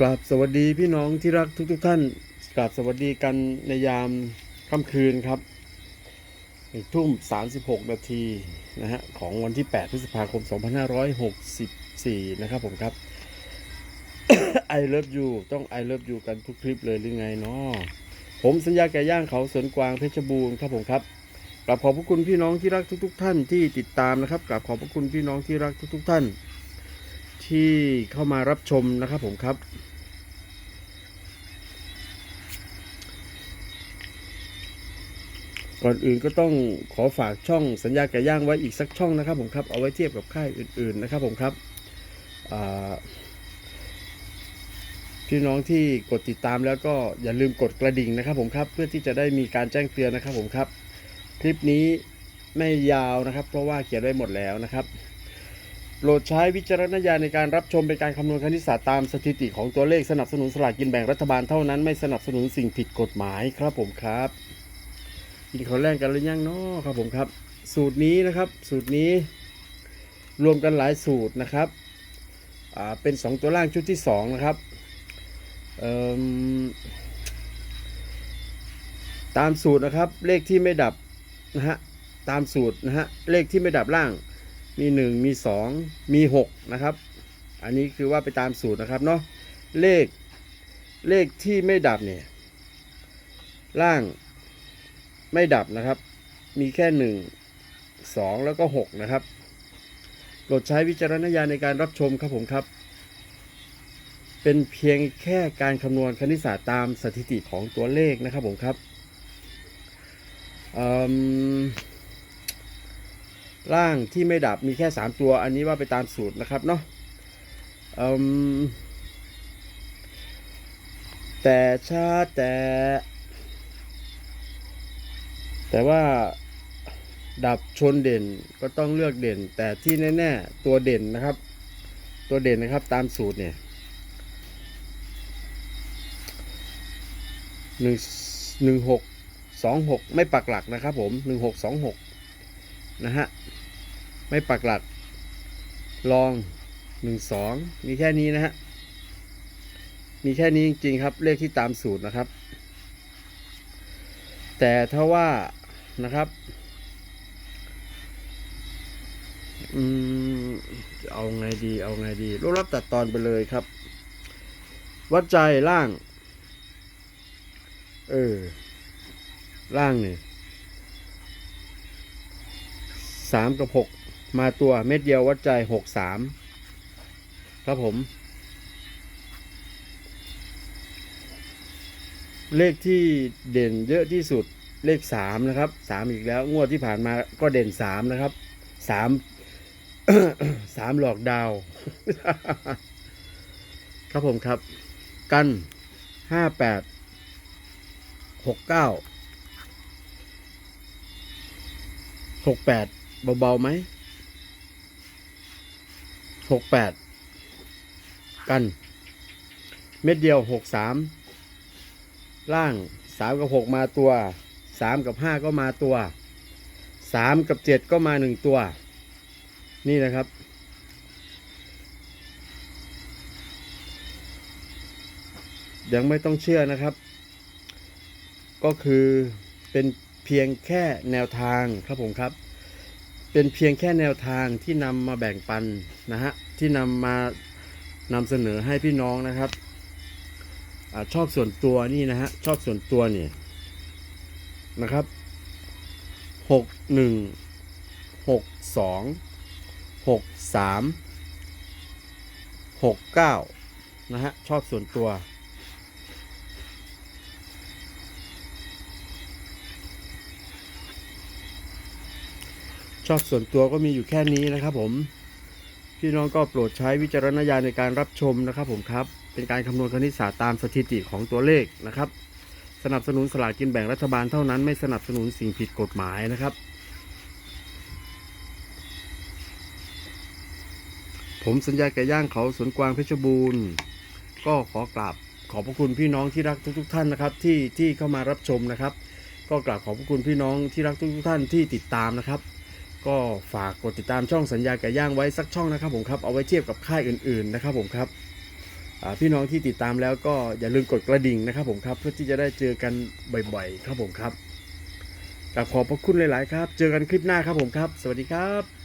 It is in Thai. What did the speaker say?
กราบสวัสดีพี่น้องที่รักทุกๆทท่านกราบสวัสดีกันในยามค่ำคืนครับหนึ่งทุ่ม 36 นาทีนะฮะของวันที่ 8 พฤษภาคม 2564 นะครับผมครับ I love you ต้อง I love you กันทุกคลิปเลยหรือไงเนาะผมสัญญาแก่ย่างเขาสวนกวางเพชรบูรณ์ครับผมครับกราบขอบพระคุณพี่น้องที่รักทุก ๆท่านที่ติดตามนะครับกราบขอบพระคุณพี่น้องที่รักทุก ๆท่านที่เข้ามารับชมนะครับผมครับ ก่อนอื่นก็ต้องขอฝากช่องสัญญาแก่ย่างไว้อีกสักช่องนะครับผมครับเอาไว้เทียบกับค่ายอื่น ๆนะครับผมครับพี่น้องที่กดติดตามแล้วก็อย่าลืมกดกระดิ่งนะครับผมครับเพื่อที่จะได้มีการแจ้งเตือนนะครับผมครับ คลิปนี้ไม่ยาวนะครับ เพราะว่าเขียนไว้หมดแล้วนะครับโปรดใช้วิจารณญาณในการรับชมเป็นการคำนวณคณิตศาสตร์ตามสถิติของตัวเลขสนับสนุนสลากกินแบ่งรัฐบาลเท่านั้นไม่สนับสนุนสิ่งผิดกฎหมายครับผมครับ กินข้าวแรงกันหรือยังเนาะครับผมครับ สูตรนี้นะครับ สูตรนี้ รวมกันหลายสูตรนะครับอ่าเป็น 2 ตัวล่างชุดที่ 2 นะครับตามสูตรนะครับ เลขที่ไม่ดับนะฮะตามสูตรนะฮะเลขที่ไม่ดับล่างมีหนึ่งมีสองมีหกนะครับ อันนี้คือว่าไปตามสูตรนะครับเนาะเลขเลขที่ไม่ดับเนี่ยล่าง ไม่ดับนะครับ มีแค่หนึ่งสองแล้วก็หกนะครับโปรดใช้วิจารณญาณในการรับชมครับผมครับ เป็นเพียงแค่การคำนวณคณิตศาสตร์ตามสถิติของตัวเลขนะครับผมครับอืมล่างที่ไม่ดับมีแค่ 3 ตัว อันนี้ว่าไปตามสูตรนะครับเนาะแต่ชาแต่ แต่ว่าดับชนเด่นก็ต้องเลือกเด่น แต่ที่แน่ๆตัวเด่นนะครับ ตัวเด่นนะครับตามสูตรเนี่ยหนึ่งหนึ่งหกสองหกไม่ปักหลักนะครับผมหนึ่งหกสองหกนะฮะไม่ปักหลัก ลองหนึ่งสองมีแค่นี้นะฮะมีแค่นี้จริงๆครับเลขที่ตามสูตรนะครับ แต่ถ้าว่า นะครับ อืมเอาไงดี เอาไงดีรวบรับตัดตอนไปเลยครับ วัดใจล่าง เออ ล่างนี่สามกับหกมาตัวเม็ดเดียววัดใจหกสามครับผม เลขที่เด่นเยอะที่สุด เลขสามนะครับสามอีกแล้ว งวดที่ผ่านมาก็เด่นสามนะครับสามสามหลอกดาว ครับผมครับ กันห้าแปดหกเก้าหกแปดเบาๆไหมหกแปดกัน เม็ดเดียวหกสามล่างสามกับหกมาตัว สามกับห้าก็มาตัวสามกับเจ็ดก็มาหนึ่งตัว นี่นะครับ ยังไม่ต้องเชื่อนะครับ ก็คือเป็นเพียงแค่แนวทางครับผมครับ เป็นเพียงแค่แนวทางที่นำมาแบ่งปันนะฮะ ที่นำมานำเสนอให้พี่น้องนะครับอชอบส่วนตัวนี่นะฮะ ชอบส่วนตัวนี่ นะครับหกหนึ่งหกสองหกสามหกเก้านะฮะ ชอบส่วนตัว ชอบส่วนตัวก็มีอยู่แค่นี้นะครับผมพี่น้องก็โปรดใช้วิจารณญาณในการรับชมนะครับผมครับ เป็นการคำนวณคณิตศาสตร์ตามสถิติของตัวเลขนะครับ สนับสนุนสลากกินแบ่งรัฐบาลเท่านั้นไม่สนับสนุนสิ่งผิดกฎหมายนะครับ ผมสัญญาแก่ย่างเขาสวนกวางเพชรบูรณ์ ก็ขอกราบขอบพระคุณพี่น้องที่รักทุก ๆ ท่านนะครับ ที่ที่เข้ามารับชมนะครับ ก็กราบขอบพระคุณพี่น้องที่รักทุก ๆ ท่านที่ติดตามนะครับ ก็ฝากกดติดตามช่องสัญญาไก่ย่างไว้สักช่องนะครับผมครับเอาไว้เทียบกับค่ายอื่น ๆ นะครับผมครับ พี่น้องที่ติดตามแล้วก็อย่าลืมกดกระดิ่งนะครับผมครับเพื่อที่จะได้เจอกันบ่อยๆ ครับผมครับกราบขอบพระคุณหลาย ๆ ครับ เจอกันคลิปหน้าครับผมครับ สวัสดีครับ